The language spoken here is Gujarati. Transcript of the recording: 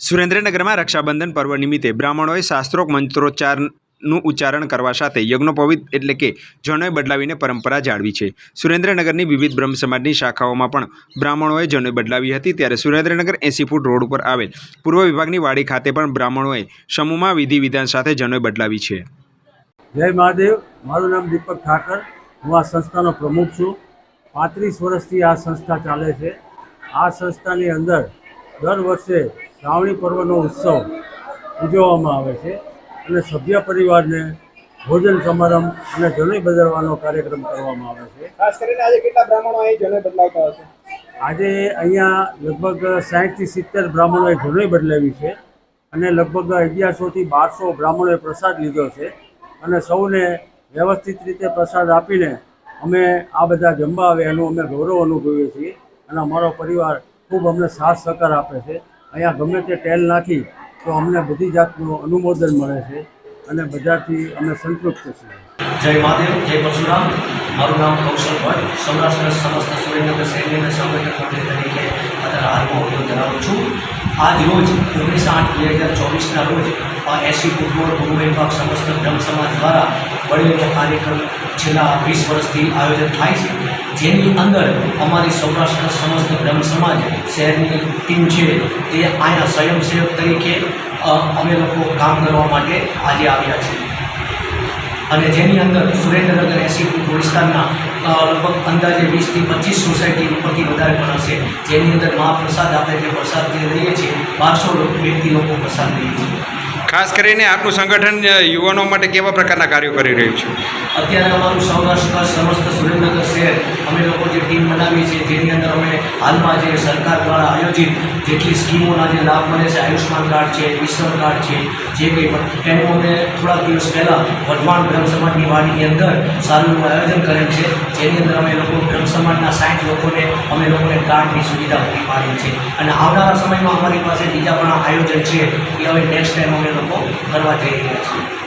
સુરેન્દ્રનગરમાં રક્ષાબંધન પર્વ નિમિત્તે બ્રાહ્મણોએ શાસ્ત્રોક મંત્રોચ્ચારનું ઉચ્ચારણ કરવા સાથે યજ્ઞોપવિત એટલે કે જનોય બદલાવીને પરંપરા જાળવી છે. સુરેન્દ્રનગરની વિવિધ બ્રહ્મ સમાજની શાખાઓમાં પણ બ્રાહ્મણોએ જનોય બદલાવી હતી ત્યારે સુરેન્દ્રનગર એંસી ફૂટ રોડ ઉપર આવેલ પૂર્વ વિભાગની વાડી ખાતે પણ બ્રાહ્મણોએ સમૂહમાં વિધિ વિધાન સાથે જનોય બદલાવી છે. જય મહાદેવ, મારું નામ દીપક ઠાકર. હું આ સંસ્થાનો પ્રમુખ છું. પાંત્રીસ વર્ષથી આ સંસ્થા ચાલે છે. આ સંસ્થાની અંદર દર વર્ષે શ્રાવણી પર્વનો ઉત્સવ ઉજવવામાં આવે છે અને સભ્ય પરિવારને ભોજન સમારંભ અને જનય બદલવાનો કાર્યક્રમ કરવામાં આવે છે. ખાસ કરીને આજે કેટલા બ્રાહ્મણો અહીં જનોઈ બદલાવતા હશે આજે અહીંયા લગભગ સાઠથી સિત્તેર બ્રાહ્મણોએ જનોઈ બદલાવી છે અને લગભગ અગિયારસોથી બારસો બ્રાહ્મણોએ પ્રસાદ લીધો છે અને સૌને વ્યવસ્થિત રીતે પ્રસાદ આપીને અમે આ બધા જમવા આવે એનું અમે ગૌરવ અનુભવીએ છીએ અને અમારો પરિવાર ખૂબ અમને સાથ સહકાર આપે છે. અહીંયા ગમે તે ટેલ નાખી તો અમને બધી જાતનું અનુમોદન મળે છે અને બધાથી અમે સંતૃપ્ત છીએ. જય મહાદેવ, જય પરશુરામ. મારું નામ કૌશલ ભટ્ટ. સૌરાષ્ટ્ર સમસ્ત સુરેન્દ્રનગર શહેરની સંગઠન મંત્રી તરીકે અત્યારે હાલમાં હોદ્દો ધરાવું છું. આજ રોજ, ઓગણીસ આઠ બે હજાર ચોવીસના રોજ, આ એસી ફૂટબોલ મુંબઈ પાક સમસ્ત બ્રહ્મ સમાજ દ્વારા વડીલો કાર્યક્રમ છેલ્લા વીસ વર્ષથી આયોજન થાય છે. જેની અંદર અમારી સૌરાષ્ટ્ર સમસ્ત બ્રહ્મ સમાજ, શહેરની ટીમ છે તે અહીંયા સ્વયંસેવક તરીકે અમે લોકો કામ કરવા માટે આજે આવ્યા છીએ અને જેની અંદર સુરેન્દ્રનગર એસી વિસ્તારના લગભગ અંદાજે વીસથી પચીસ સોસાયટી ઉપરથી વધારે પણ હશે. જેની અંદર મહાપ્રસાદ આપણે જે પ્રસાદ જે લઈએ છીએ, બારસો વ્યક્તિ લોકો પ્રસાદ લઈએ છીએ. ખાસ કરીને આપનું સંગઠન યુવાનો માટે કેવા પ્રકારના કાર્યો કરી રહ્યું છે? અત્યારે અમારું સૌરાષ્ટ્ર સમસ્ત સુરેન્દ્રનગર શહેર અમે લોકો જે ટીમ બનાવી છે, જેની અંદર અમે હાલમાં જે સરકાર દ્વારા આયોજિત જેટલી સ્કીમોના જે લાભ મળે છે આયુષ્માન કાર્ડ છે, ઈશ્વર કાર્ડ છે, જે કંઈ પણ, એનું અમે થોડા દિવસ પહેલાં વઢવાણ બ્રહ્મ સમાજની વાડીની અંદર સારું આયોજન કરેલ છે. જેની અંદર અમે લોકો બ્રહ્મ સમાજના સાઠ લોકોને અમે લોકોને કાર્ડની સુવિધા પૂરી પાડી છે. અને આવનારા સમયમાં અમારી પાસે બીજા પણ આયોજન છે, એ હવે નેક્સ્ટ ટાઈમ અમે લોકો કરવા જઈ રહ્યા છીએ.